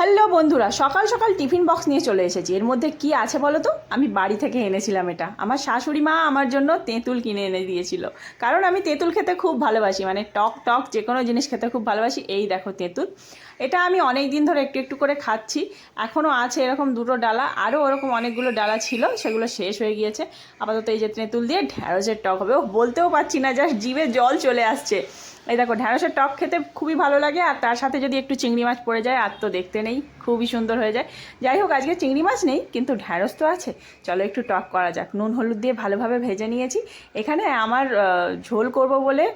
Hello বন্ধুরা, সকাল সকাল টিফিন বক্স নিয়ে চলে এসেছি। এর মধ্যে কি আছে বলো তো? আমি বাড়ি থেকে এনেছিলাম এটা। আমার শাশুড়ি মা আমার জন্য তেঁতুল কিনে এনে দিয়েছিল। কারণ আমি তেঁতুল খেতে খুব ভালোবাসি মানে টক টক যে কোনো জিনিস খেতে খুব ভালোবাসি। এই দেখো তেঁতুল। এটা আমি অনেক দিন ধরে একটু একটু করে খাচ্ছি। এখনও আছে এরকম দুটো ডালা। আরও ওরকম অনেকগুলো ডালা ছিল, সেগুলো শেষ হয়ে গিয়েছে। আপাতত এই যে তেঁতুল দিয়ে ঢ্যাঁড়সের টক হবে। ও বলতেও পারছি না, জাস্ট জিভে জল চলে আসছে। এই দেখো, ঢ্যাঁড়সের টক খেতে খুবই ভালো লাগে, আর তার সাথে যদি একটু চিংড়ি মাছ পড়ে যায়, আর তো দেখতে নেই, খুবই সুন্দর হয়ে যায়। যাই হোক, আজকে চিংড়ি মাছ নেই, কিন্তু ঢ্যাঁড়স তো আছে। চলো একটু টক করা যাক। নুন, হলুদ দিয়ে ভালোভাবে ভেজে নিয়েছি। এখানে আমার ঝোল করব বলে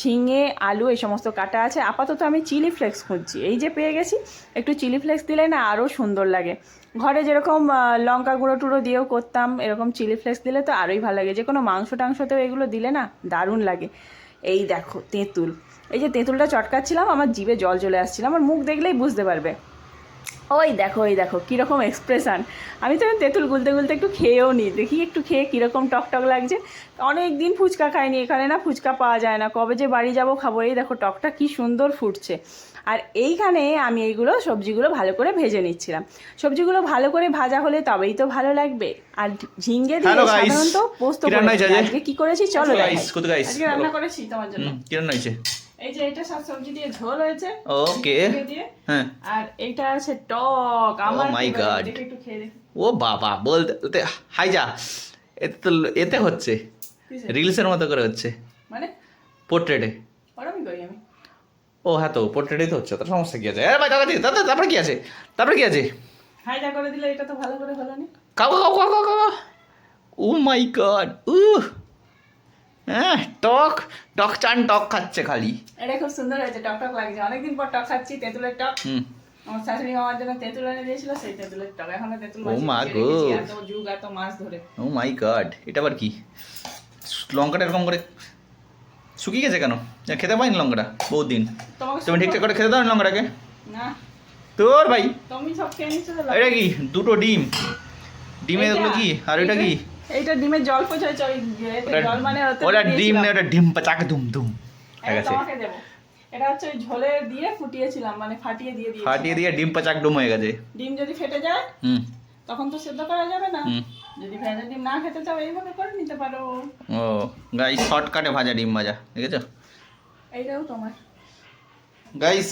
ঝিঙে, আলু, এই সমস্ত কাটা আছে। আপাতত আমি চিলি ফ্লেক্স খুঁজছি। এই যে পেয়ে গেছি, একটু চিলি ফ্লেক্স দিলে না আরও সুন্দর লাগে। ঘরে যেরকম লঙ্কা গুঁড়ো টুড়ো দিয়েও করতাম, এরকম চিলি ফ্লেক্স দিলে তো আরোই ভালো লাগে। যে কোনো মাংস টাংসতেও এগুলো দিলে না দারুণ লাগে। এই দেখো তেঁতুল। এই যে তেঁতুলটা চটকাচ্ছিলাম, আমার জিভে জল চলে আসছিলাম আমার মুখ দেখলেই বুঝতে পারবে। ওই দেখো ওই দেখো কীরকম এক্সপ্রেশন আমি তো তেঁতুল গুলতে গুলতে একটু খেয়েও নিই দেখি একটু খেয়ে কীরকম টক টক লাগছে। অনেক দিন ফুচকা খাইনি এখানে না ফুচকা পাওয়া যায় না। কবে যে বাড়ি যাব খাব এই দেখো টকটা কি সুন্দর ফুটছে। আর এইখানে আমি এইগুলো সবজিগুলো ভালো করে ভেজে নিচ্ছিলাম। সবজিগুলো ভালো করে ভাজা হলে তবেই তো ভালো লাগবে। আর ঝিঙ্গে দিয়ে সাধারণত পোস্ত। আজকে? কি করেছি? চলো? আজকে রান্না করেছি তোমার জন্য। হয়েছে এই যে এটা সব সবজি দিয়ে ঝোল হয়েছে। ওকে হ্যাঁ। আর এইটা আছে টক। আমার Oh my favorite। একটু খেয়ে দেখি। ও বাবা বলতে হাই যা। এতে তো এতে হচ্ছে? রিলসের মতো করে হচ্ছে। মানে? পোর্ট্রেটে ওরমই করি আমি। ও হ্যাঁ তো পোর্ট্রেটেই তো হচ্ছে তার সমস্যা কি আছে? ভাই দাদা দাদা তারপরে কি আছে? তারপরে কি আছে? হাইজা করে দিলে এটা তো ভালো করে হলো না। কাউ কাউ কাউ ও মাই গড উ হ্যাঁ টক টক চান টক খাচ্ছে খালি। এটা খুব সুন্দর হয়েছে টক টক লাগছে। অনেকদিন পর টক খাচ্ছি তেঁতুলের টক। হুম। আমার শাশুড়ি মামার জন্য তেঁতুল এনে দিয়েছিল সেই তেঁতুলের টক। এখনও তেঁতুল মাছ ও মা গো। এত যুগ এত মাছ ধরে। ও মাই গড এটা আবার কি? লঙ্কাটা এরকম করে শুকিয়ে গেছে কেন? খেতে পাইনি লঙ্কাটা বহুত দিন তুমি ঠিকঠাক করে খেতে দাও লঙ্কাটাকে? না। তোর ভাই। তুমি সব খেয়ে নিচ্ছ এটা কি? দুটো ডিম। ডিমে? এগুলো কি? আর এটা কি? এইটা ডিমের জল পচেছে ওই জল মানে ওটা ডিম। না ওটা ডিম চাকে ধুম ধুম। ঠিক আছে। এটা হচ্ছে ওই ঝোলে দিয়ে ফুটিয়েছিলাম মানে ফাটিয়ে দিয়ে দিয়েছি ফাটিয়ে দিয়ে ডিম পাচাক ডুম হয়ে গেছে। ডিম যদি ফেটে যায় হুম। তখন তো সেদ্ধ করা যাবে না। যদি ভেজা ডিম না খেতে চাও এইভাবে করে নিতে পারো। ও গাইস শর্টকাটে ভাজা ডিম ভাজা দেখেছ? এইটাও তোমার। গাইস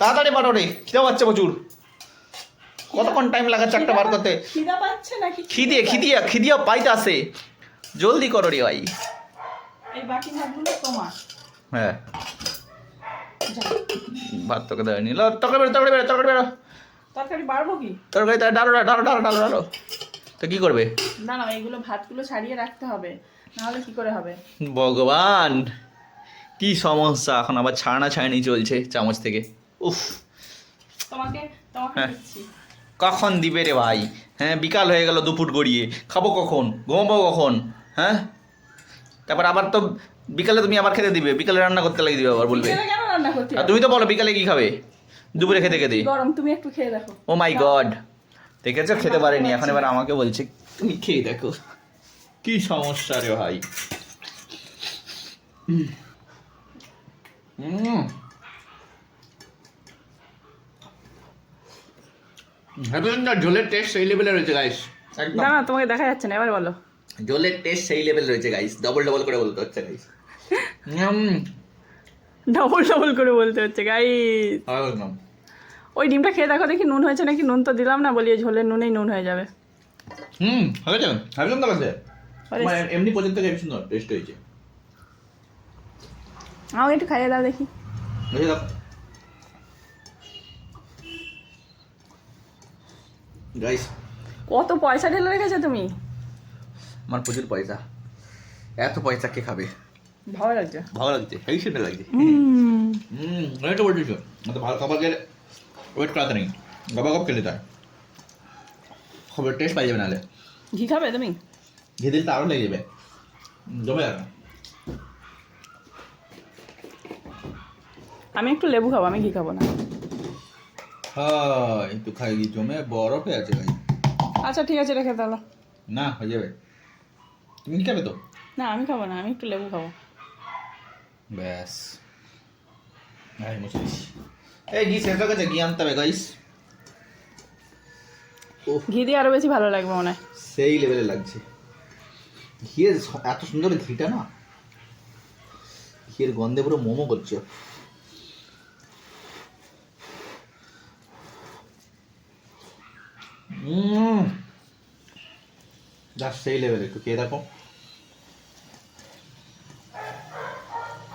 তাড়াতাড়ি পাঠো রে খিদে পাচ্ছে প্রচুর। কতক্ষণ টাইম লাগাচ্ছে একটা বার করতে খিদিয়ে খিদিয়া খিদিয়া পাইতে আসে জলদি করো রে ভাই। হ্যাঁ। ভাত তোকে দেওয়া নিল তরকারি বেরো তরকারি বেরো তরকারি বেরো। তরকারি বাড়বো কি? তরকারি তা ডালো ডালো ডালো ডালো ডালো। তো কি করবে? না না এইগুলো ভাতগুলো ছাড়িয়ে রাখতে হবে। নাহলে কি করে হবে? ভগবান! কি সমস্যা? এখন আবার ছাড়না ছাড়নি চলছে চামচ থেকে। উফ। তোমাকে তোমাকে হ্যাঁ। কখন দিবে রে ভাই? হ্যাঁ বিকাল হয়ে গেল দুপুর গড়িয়ে। খাব কখন? ঘুমাবো কখন? হ্যাঁ? তারপর আবার তো বিকালে তুমি আবার খেতে দিবে। বিকালে রান্না করতে লাগিয়ে দিবে আবার বলবে। আর তুমি তো বলো বিকালে কি খাবে? দুপুরে খেতে খেতে। গরম তুমি একটু খেয়ে দেখো। Oh my God. দেখেছ? খেতে পারেনি। এখন এবার আমাকে বলছে তুমি খেয়ে দেখো। কি সমস্যা রে ভাই? হুম। ভেবেছেন না ঝোলের টেস্ট সেই লেভেলে রয়েছে গাইস একদম। না না তোমাকে দেখা যাচ্ছে না এবার বলো। ঝোলের টেস্ট সেই লেভেল রয়েছে গাইস ডবল ডবল করে বলতে হচ্ছে গাইস ডবল ডবল করে বলতে হচ্ছে গাই একদম। ওই ডিমটা খেয়ে দেখো দেখি নুন হয়েছে নাকি নুন তো দিলাম না বলি ঝোলের নুনেই নুন হয়ে যাবে। হুম হয়েছে ভাবি সুন্দর লাগছে মানে এমনি পর্যন্ত হেবি সুন্দর টেস্ট হয়েছে। আমাকে একটু খাইয়ে দাও দেখি। বুঝে দাও। গাইস কত পয়সা ঢেলে রেখেছো তুমি? আমার প্রচুর পয়সা। এত পয়সা কে খাবে? ভালো লাগছে। ভালো লাগছে হেভি সুন্দর লাগছে। হুম। হুম অনেকটা বলছিস তো ভালো খাবার খেলে ওয়েট করাতে নেই। বাবা কব খেলে তাই। খবর টেস্ট পাই যাবে নাহলে। ঘি খাবে তুমি? ঘি দিলে তো আরও লেগে যাবে। জমে যাবে। আমি একটু লেবু খাব আমি ঘি খাব না। হয় তো খাই জমে বরফে আছে ভাই। আচ্ছা ঠিক আছে রেখে দাও না হয়ে যাবে। তুমি খাবে তো? না আমি খাব না আমি একটু লেবু খাব। ব্যাস। এই মুছে এই ঘি শেষ হয়ে গেছে ঘি আনতে হবে গাইস ঘি দিয়ে আরও বেশি ভালো লাগবে মনে হয়। সেই লেভেলে লাগছে। ঘিয়ের এত সুন্দর ঘিটা না? ঘিয়ের গন্ধে পুরো মোমো করছে। উম সেই লেভেল একটু খেয়ে দেখো।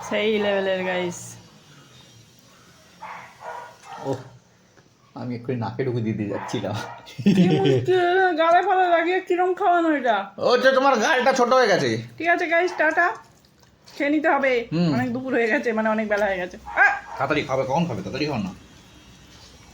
সেই লেভেলের গাইস ও আমি একটু নাকে ঢুকে দিতে যাচ্ছিলাম। গালে ফালে লাগিয়ে কিরম খাওয়ানো এটা? ওটা তোমার গালটা ছোট হয়ে গেছে। ঠিক আছে গাইস টাটা। খেয়ে নিতে হবে। অনেক দুপুর হয়ে গেছে মানে অনেক বেলা হয়ে গেছে! তাড়াতাড়ি খাবে কখন খাবে? তাড়াতাড়ি খাও না।